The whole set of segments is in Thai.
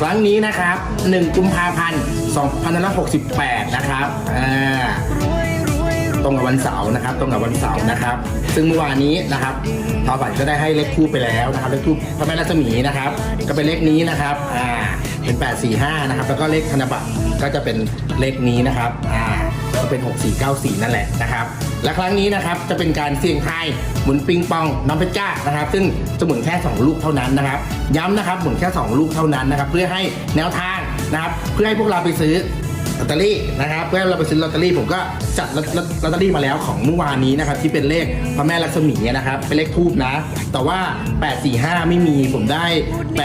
ครั้งนี้นะครับ1กุมภาพันธ์2568 นะครับอ่าตรงกับวันเสาร์นะครับ ตรงกับวันเสาร์นะครับ ซึ่งเมื่อวานนี้นะครับทอฝันก็ได้ให้เลขคู่ไปแล้วนะครับเลขคู่พระแม่รัศมีนะครับ ก็เป็นเลขนี้นะครับอ่าเป็น 845 นะครับ แล้วก็เลขธนบัตรก็จะเป็นเลขนี้นะครับอ่า ก็เป็น 6494 นั่นแหละนะครับ และครั้งนี้นะครับจะเป็นการเสี่ยงทายหมุนปิงปองน้องเพชรจ้านะครับ ซึ่งจะหมุนแค่ 2 ลูกเท่านั้นนะครับ ย้ำนะครับหมุนแค่ 2 ลูกเท่านั้นนะครับ เพื่อให้แนวทางนะครับ เพื่อให้พวกเราไปซื้อลอตเตอรี่นะครับเพื่อเราไปซื้อลอตเตอรี่ผมก็จัดลอตลอตลอตเตอรี่มาแล้วของเมื่อวานนี้นะครับที่เป็นเลขพระแม่ลักษมีนะครับเป็นเลขทูบนะ แต่ว่า 845 ไม่มีผมได้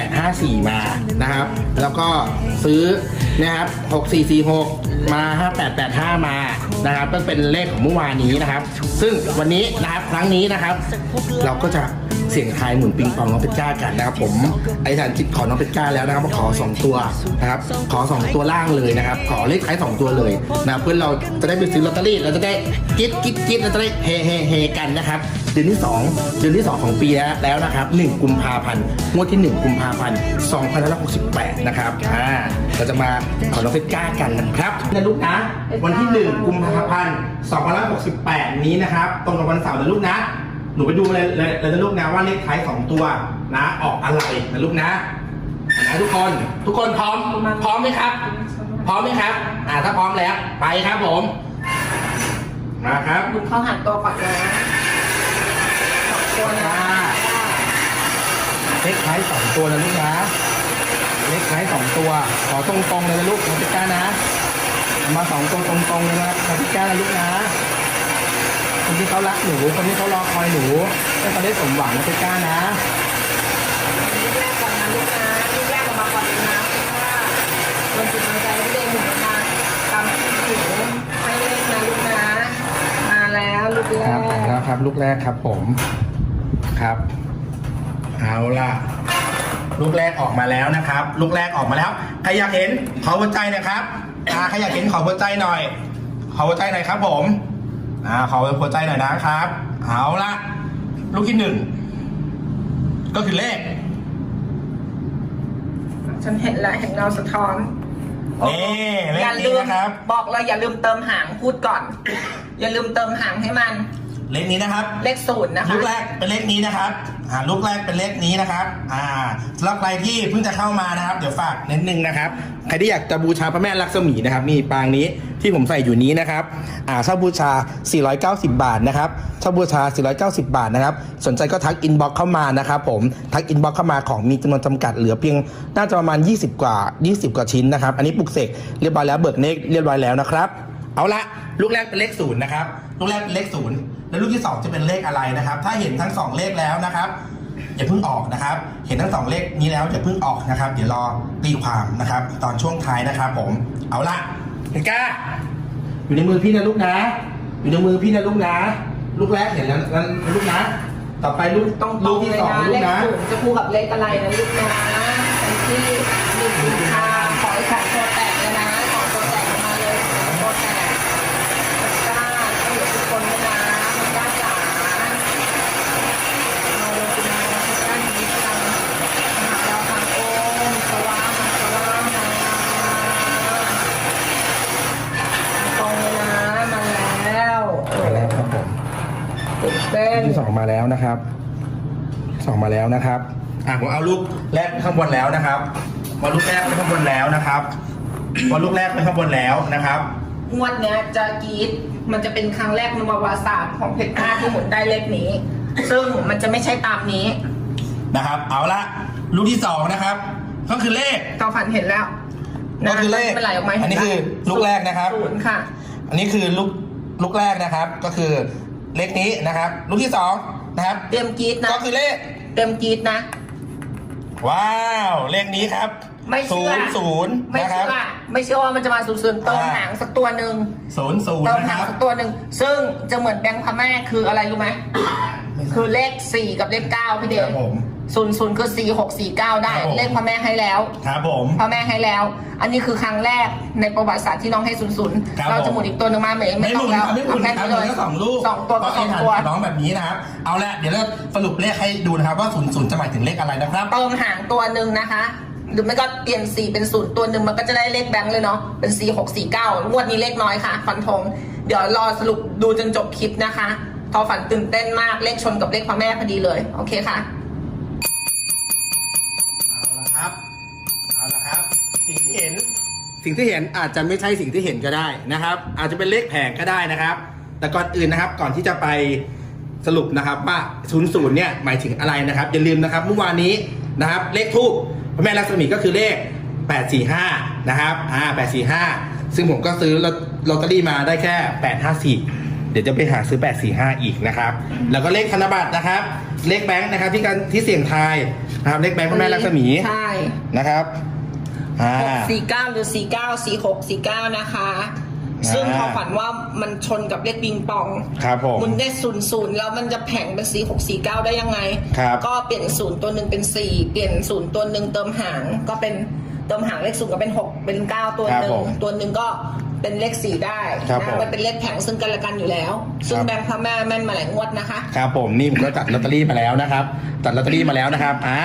854 มานะครับ แล้วก็ซื้อนะครับ 6446 มา 5885 มานะครับก็เป็นเลขของเมื่อวานนี้นะครับ ซึ่งวันนี้นะครับครั้งนี้นะครับ เราก็จะเสี่ยงทายหมุนปิงปองน้องเพชรจ้ากันนะครับ ผมไอ้ฐานจิตขอน้องเพชรจ้าแล้วนะครับขอ 2 ตัวนะครับ ขอ 2 ตัวล่างเลยนะครับ ขอเลขท้าย 2 ตัวเลยนะเพื่อนเราจะได้ไปซื้อลอตเตอรี่เราจะได้กิ๊ดกิ๊ดกิ๊ดเราจะได้เฮเฮเฮกันนะครับเดือนที่ 2 เดือนที่ 2 ของปีแล้วนะครับ 1 กุมภาพันธ์งวดที่ 1 กุมภาพันธ์2568 นะครับอ่าเราจะมาขอน้องเพชรจ้ากันนะครับนะลูกนะ วันที่ 1 กุมภาพันธ์2568 นี้นะครับ ตรงกับวันเสาร์นะลูกนะ หนูไปดูเลยเลยเลยนะลูกนะว่าเลขท้าย2ตัวนะออกอะไรนะลูกนะนะทุกคนทุกคนพร้อม พร้อมไหมครับ พร้อมไหมครับ อ่าถ้าพร้อมแล้วไปครับผมมาครับลุงเข้าหันตัวก่อนนะสองตัวนะเลขท้ายสองตัวนะลูกนะ เลขท้ายสองตัว ขอตรงๆเลยนะลูกนะพี่ก้านะเอามาสองตัวตรงๆเลยนะครับนะพี่ก้านะลูกนะ คนที่เขารักหนู คนที่เขารอคอยหนูให้เขาได้สมหวังนะพี่ก้านะลูกแรกก่อนนะลูกนะลูกแรกออกมาก่อนเลยนะเพราะว่าลงจิตลงใจให้เด็กหนูนะตามที่ถึงให้เลขนะลูกนะ มาแล้วลูกแรครับก แล้วครับ ลูกแรกครับผม ครับ เอาล่ะ ลูกแรกออกมาแล้วนะครับ ลูกแรกออกมาแล้วใครอยากเห็นขอหัวใจหนะครับอ่าใครอยากเห็นขอหัวใจหน่อย ขอหัวใจหน่อยครับ ผมอ่าขอหัวใจหน่อยนะครับ เอาล่ะลูกที่หนึ่งก็คือเลขฉันเห็นแล้วเห็นเงาสะท้อนนี่เลขอย่านี้ลืมนะครับ บอกเลยอย่าลืมเติมหางพูดก่อน อย่าลืมเติมหางให้มัน เลขนี้นะครับ เลขศูนย์นะคะ ลูกแรกเป็นเลขนี้นะครับอ่าลูกแรกเป็นเลขนี้นะครับอ่าสำหรับใครที่เพิ่งจะเข้ามานะครับ เดี๋ยวฝากนิดนึงนะครับใครที่อยากจะบูชาพระแม่ลักษมีนะครับมีปางนี้ที่ผมใส่อยู่นี้นะครับอ่าเช่าบูชา 490 บาทนะครับเช่าบูชา 490 บาทนะครับ สนใจก็ทักอินบ็อกเข้ามานะครับผมทักอินบ็อกเข้ามาของมีจำนวนจำกัดเหลือเพียงน่าจะประมาณ 20 กว่า 20 กว่าชิ้นนะครับ อันนี้ปลุกเสกเรียบร้อยแล้วเบิกเนกเรียบร้อยแล้วนะครับ เอาละลูกแรกเป็นเลขศูนย์นะครับลูกแรกเป็นเลขศูนย์ แล้วลูกที่สองจะเป็นเลขอะไรนะครับ ถ้าเห็นทั้งสองเลขแล้วนะครับอย่าเพิ่งออกนะครับ เห็นทั้งสองเลขนี้แล้วอย่าเพิ่งออกนะครับ เดี๋ยวรอตีความนะครับ ตอนช่วงท้ายนะครับ ผม เอาละเห็นก้า อยู่ในมือพี่นะลูกนะ อยู่ในมือพี่นะลูกนะ ลูกแรกเห็นแล้วแล้วลูกนะ ต่อไปลูกตรงลูตรกงที่เลยสองนะลูเลกขนะศูนย์จะคู่กับเลขอะไรนะลูกนะเป็นที่หนึ่งกุมภาขอให้ขายตัวแตกเลยนะขอตัวแตกออกมาเลยขอตัวแตกมันกล้าต้องอยู่ทุกคนด้วยนะมันกล้าจ๋ามาเลยคุณนะมันกล้าดีจังมหาดาวทางโอมสว่างสว่างมาตรงเลยนะมาแล้ว มาแล้วครับผม ตื่นเต้น ที่สองมาแล้ว นะครับสองมาแล้วนะครับอะผมเอาลูกแรกข้างบนแล้วนะครับมาลูกแรกไปข้างบนแล้วนะครับมาลูกแรกไปข้างบนแล้วนะครับงวดเนี้ยจะกรีดมันจะเป็นครั้งแรกในประวัติศาสตร์ของเพชรฆาตที่หมุนได้เลขนี้ ซึ่งมันจะไม่ใช่ตามนี้นะครับ เอาละลูกที่สองนะครับ ก็คือเลขตอฝันเห็นแล้วก็คือเลขไม่เป็นไรออกมาอันนี้คือลูกแรกนะครับศูนย์ค่ะ อันนี้คือลูกลูกแรกนะครับ ก็คือเลขนี้นะครับ ลูกที่สอง นะครับเตรียมกรีดนะก็คือเลขเตรียมกรีดนะ ว้าว เลขนี้ครับไม่เชื่ศูอ นย์ศูนย์ไม่นะคเชื่รับ อไม่เชื่อว่ามันจะมาสูญเสื่อมเติมอ่า หางสักตัวหนึ่งศูนย์ศูนย์เติมนะหาคงรับ สักตัวหนึ่งซึ่งจะเหมือนแบงค์พม่าคืออะไรรู้ไหม คือเลขสี่กับเลขเก้าพี่เดคชรับผมศูนย์ศูนย์คือสี่หกสี่เก้าได้ ครับผม เลขพระแม่ให้แล้วครับผม พ่อแม่ให้แล้ว อันนี้คือครั้งแรกในประวัติศาสตร์ที่น้องให้ศูนย์ศูนย์ครับเราจะผมหมุนอีกตัวหนึ่งมาไหมไม่ไม่หต้อมุงนแล้วครับไม่หมุนเอาแค่ครับนี้เหเลลืยอสองลูกสองตัวก็สองให้ตัว น้องแบบนี้นะครับ เอาละเดี๋ยวเราสรุปเลขให้ดูนะครับว่าศูนย์ศูนย์จะหมายถึงเลขอะไรนะครับ เติมหางตัวหนึ่งนะคะ หรือไม่ก็เปลี่ยนสีเป็นศูนย์ตัวหนึ่งมันก็จะได้เลขแบงค์เลยเนาะ เป็นสี่หกสี่เก้างวดนี้เลขน้อยค่ะฟันธงเดี๋ยวรอสรุปดูจนจบคลิปนะคะ ทอฝันตื่นเต้นมากเลขชนกับเลขพระแม่พอดีเลย โอเคค่ะ เอาละครับ เอาละครับ สิ่งที่เห็น สิ่งที่เห็นอาจจะไม่ใช่สิ่งที่เห็นก็ได้นะครับ อาจจะเป็นเลขแผงก็ได้นะครับ แต่ก่อนอื่นนะครับ ก่อนที่จะไปสรุปนะครับว่า00เนี่ยหมายถึงอะไรนะครับ อย่าลืมนะครับเมื่อวานนี้นะครับ เลขทูปพระแม่ลักษมีก็คือเลข 845 นะครับอ่า845 ซึ่งผมก็ซื้อลอตลอตเตอรี่มาได้แค่ 854 เดี๋ยวจะไปหาซื้อ 845 อีกนะครับ แล้วก็เลขธนบัตรนะครับ เลขแบงค์นะครับที่การที่เสี่ยงทายนะครับเลขแบงค์พระแม่ลักษมีใช่นะครับอ่าสี่เก้าหรือสี่เก้าสี่หกสี่เก้านะคะอ่าซึ่งเขาฝันว่ามันชนกับเลขปิงปองครับผมมุนได้ศูนย์ศูนย์แล้วมันจะแผงเป็นสี่หกสี่เก้าได้ยังไงครับก็เปลี่ยนศูนย์ตัวหนึ่งเป็นสี่เปลี่ยนศูนย์ตัวหนึ่งเติมหางก็เป็นเติมหางเลขศูนย์ก็เป็นหกเป็นเก้าตัวหนึ่ครับงผมตัวหนึ่งก็ เป็นเลขสี่ได้ครับนะผมมันเป็นเลขแผงซึ่งกันและกันอยู่แล้ว ซึ่งครับ แบงค์พระแม่แม่นมาหลายงวดนะคะ ครับผมนี่ผมก็จัดลอตเตอรี่มาแล้วนะครับ จัดลอตเตอรี่มาแล้วนะครับอ่า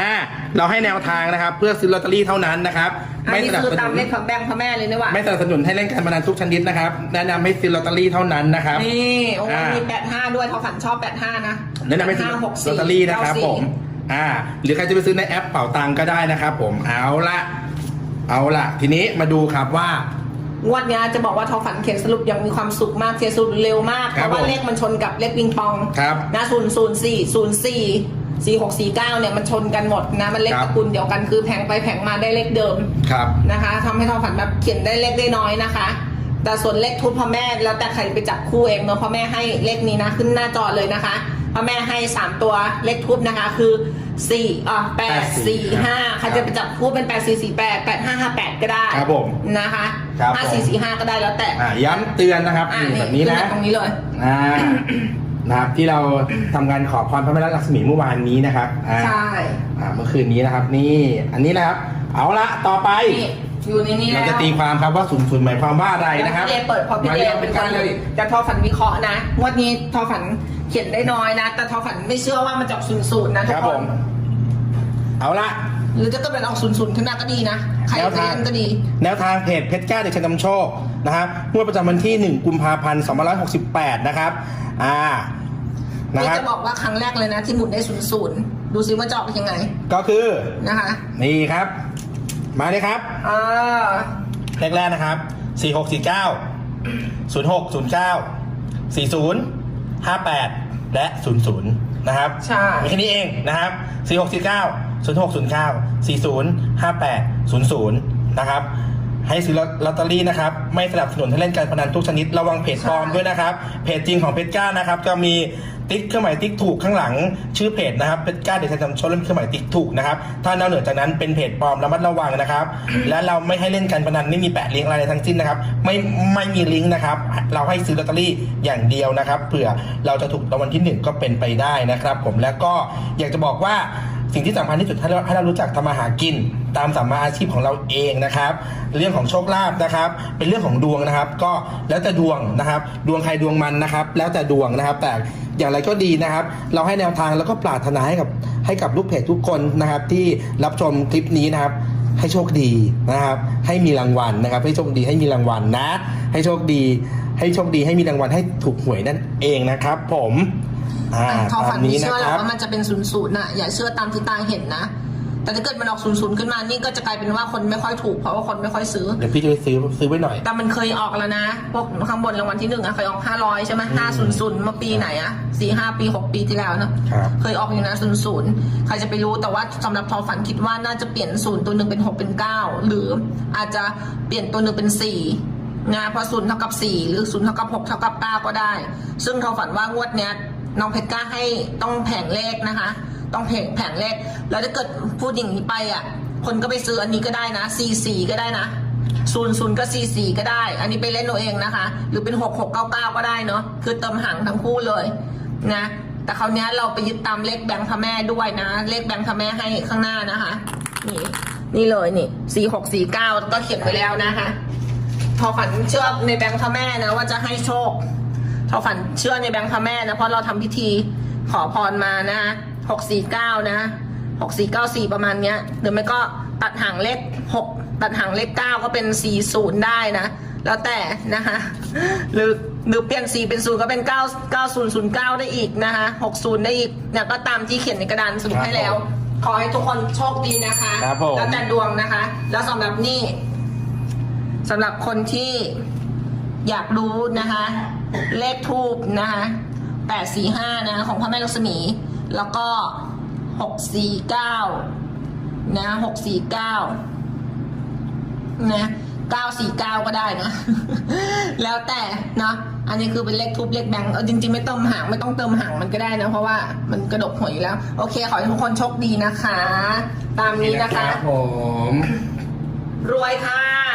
เราให้แนวทางนะครับ เพื่อซื้อลอตเตอรี่เท่านั้นนะครับ อันไม่นี้สนับคือสตานุมนเลขของแบงค์พระแม่เลยนะวะไม่สนับสนุนให้เล่นการพนันทุกชนิดนะครับ แนะนำให้ซื้อลอตเตอรี่เท่านั้นนะครับ นี่โอ้อ่ามี มีแปดห้าด้วยเขาฝันชอบแปดห้านะแนะนำให้ซื้อห้าหกลสี่อตเตอรี่นะครับเก้าสี่ผม อ่า หรือใครจะไปซื้อในแอปเป่าตังก็ได้นะครับผม เอาละ เอาละ ทีนี้มาดูครับว่า งวดเนี้ยจะบอกว่าทอฝันเขียนสรุปยังมีความสุขมากเขียนสรุปเร็วมากคเพรับราะว่าผม เลขมันชนกับเลขปิงปองครับ นะศูนย์ศูนย์สี่ศูนย์สี่สี่หกสี่เก้าเนี่ยมันชนกันหมดนะมันเลขครับ ตระกูลเดียวกันคือแผงไปแผงมาได้เลขเดิม ครับ นะคะทำให้ทอฝันแบบเขียนได้เลขได้น้อยนะคะ แต่ส่วนเลขทุบพ่อแม่แล้วแต่ใครไปจับคู่เองเนาะพ่อแม่ให้เลขนี้นะขึ้นหน้าจอเลยนะคะพ่อแม่ให้สามตัวเลขทุบนะคะคือสี่อะแปดสี่ห้าใครจะไปจับคู่เป็นแปดสี่สี่แปดแปดห้าห้าแปดก็ได้ครับผม นะคะ ครับห้าผมสี่สี่ห้าก็ได้แล้วแต่อ่าย้ำเตือนนะครับอ่านี่นี่แบบนี้ขึ้นะมาตรงนี้เลย อ่านะครับที่เราทำการขอพรพระแม่ลักษมีเมื่อวานนี้นะครับอ่าใช่ อ่าเมื่อคืนนี้นะครับ นี่อันนี้นะครับ เอาละต่อไป นี่อยู่ในนี้เราแล้วจะตีความครับว่าศูนย์ศูนย์หมายความว่าอะไรนะครับ พี่เดเปิดพอพี่มาเดเรียนเป็เป็นนกาการรเลเลยยแต่ทอฝันวิเคราะห์นะงวดนี้ทอฝันเขียนได้น้อยนะ แต่ทอฝันไม่เชื่อว่ามันจะออกศูนย์ศูนย์นะทุคกรับคผน ม เอาละ หรือจะก็เป็นออกศูนย์ศูนย์ขึ้นมาก็ดีนะ ใครแนวจะทางเล่นก็ดี แนวทางเพจเพชรกล้าเด็กชัยนำโชคนะครับงวดประจำวันที่ 1 กุมภาพันธ์2568 นะครับ อ่า นะนี่ครับ จะบอกว่าครั้งแรกเลยนะ ที่หมุนได้ศูนย์ศูนย์ดูซิว่าจะออกยังไงก็คือ นะคะ นี่ครับ มาเลยครับ อ่า เลขแรกนะครับ 4649 0609 40 58 และ 00 นะครับใช่ มีแค่นี้เองนะครับ 4649 0609 40 58 00 นะครับ ให้ซื้อลอตเตอรี่นะครับ ไม่สนับสนุนให้เล่นการพนันทุกชนิด ระวังเพจปลอมด้วยนะครับ เพจจริงของเพจก้านะครับ จะมีติ๊กเครื่องหมายติ๊กถูกข้างหลัง ชื่อเพจนะครับเพจก้าเดี๋ยวจะทำชว์เล่นเครื่องหมายติ๊กถูกนะครับ ถ้านอกเหนือจากนั้นเป็นเพจปลอมระมัดระวังนะครับ และเราไม่ให้เล่นการพนันไม่มีแปะลิงก์อะไรทั้งสิ้นนะครับ ไม่ไม่มีลิงก์นะครับ เราให้ซื้อลอตเตอรี่อย่างเดียวนะครับเผื่อเราจะถูกรางวัลที่หนึ่งก็เป็นไปได้นะครับ ผมแล้วก็อยากจะบอกว่า สิ่งที่สำคัญที่สุดให้เราให้เรารู้จักทำมาหากิน ตามสัมมาอาชีพของเราเองนะครับ เรื่องของโชคลาภนะครับ เป็นเรื่องของดวงนะครับ ก็แล้วแต่ดวงนะครับ ดวงใครดวงมันนะครับ แล้วแต่ดวงนะครับ แต่อย่างไรก็ดีนะครับ เราให้แนวทางแล้วก็ปรารถนาให้กับให้กับลูกเพจทุกคนนะครับ ที่รับชมคลิปนี้นะครับ ให้โชคดีนะครับ ให้มีรางวัลนะครับ ให้โชคดีให้มีรางวัลนะ ให้โชคดี ให้โชคดีให้มีรางวัลให้ถูกหวยนั่นเองนะครับ ผม อ่าทอตาฝัมนไม่นี้นะเชื่อหครอกรับว่ามันจะเป็นศูนย์ศูนย์นะอย่าเชื่อตามที่ตาเห็นนะ แต่ถ้าเกิดมันออกศูนย์ศูนย์ขึ้นมานี่ก็จะกลายเป็นว่าคนไม่ค่อยถูกเพราะว่าคนไม่ค่อยซื้อเดี๋ยวพี่จะไปซื้อซื้อไว้หน่อย แต่มันเคยออกแล้วนะพวกข้างบนรางวัลที่หนึ่งอะเคยออกห้าร้อยใช่ไหมห้าศูนย์ศูนย์เมื่อปีไหนอะสี่ห้าปีหกปีที่แล้วเนอะครับเคยออกอยู่นะศูนย์ศูนย์ใครจะไปรู้แต่ว่าสำหรับทอฝันคิดว่าน่าจะเปลี่ยนศูนย์ตัวหนึ่งเป็นหกเป็นเก้าหรืออาจจะเปลี่ยนตัวหนึ่งเป็นสี่นะเพราะศูนย์เท่ากับสี่หรือศูนย์เท่ากับหกเท่ากับเก้าก็ได้ ซึ่งทอฝันว่างวดเนี้ย น้องเพชรกล้าให้ต้องแผงเลขนะคะ ต้องแผงแผงเลขแล้วถ้าเกิดพูดอย่างนี้ไปอะ คนก็ไปซื้ออันนี้ก็ได้นะสี่สี่ก็ได้นะศูนย์ศูนย์ก็สี่สี่ก็ได้ อันนี้ไปเล่นเอาเองนะคะ หรือเป็นหกหกเก้าเก้าก็ได้เนาะคือเติมหางทั้งคู่เลยนะ แต่คราวนี้เราไปยึดตามเลขแบงค์พระแม่ด้วยนะ เลขแบงค์พระแม่ให้ข้างหน้านะคะ นี่นี่เลยนี่สี่หกสี่เก้าก็เขียนไว้แล้วนะคะทอฝันเชื่อในแบงค์พระแม่นะว่าจะให้โชค ทอฝันเชื่อในแบงค์พระแม่นะเพราะเราทำพิธีขอพรมานะหกสี่เก้านะหกสี่เก้าสี่ประมาณเนี้ยหรือไม่ก็ตัดหางเลขหกตัดหางเลขเก้าก็เป็นสี่ศูนย์ได้นะแล้วแต่นะคะหรือหรือเปลี่ยนสี่เป็นศูนย์ก็เป็นเก้าเก้าศูนย์ศูนย์เก้าได้อีกนะคะหกศูนย์ได้อีกเนี่ยก็ตามที่เขียนในกระดานสรุปให้แล้ว ขอให้ทุกคนโชคดีนะคะครับผมแล้วแต่ดวงนะคะ แล้วสำหรับนี่สำหรับคนที่อยากรู้นะคะ เลขทูบนะคะแปดสี่ห้านะของพระแม่ลักษมี แล้วก็หกสี่เก้านะหกสี่เก้านะเก้าสี่เก้าก็ได้นะ แล้วแต่เนาะอันนี้คือเป็นเลขทูบเลขแบงค์เออจริงๆไม่เติมหางไม่ต้องเติมหางมันก็ได้นะ เพราะว่ามันกระดกหัวอยู่แล้ว โอเค ขอให้ทุกคนโชคดีนะคะ ตามนี้นะคะรับผม รวยค่ะ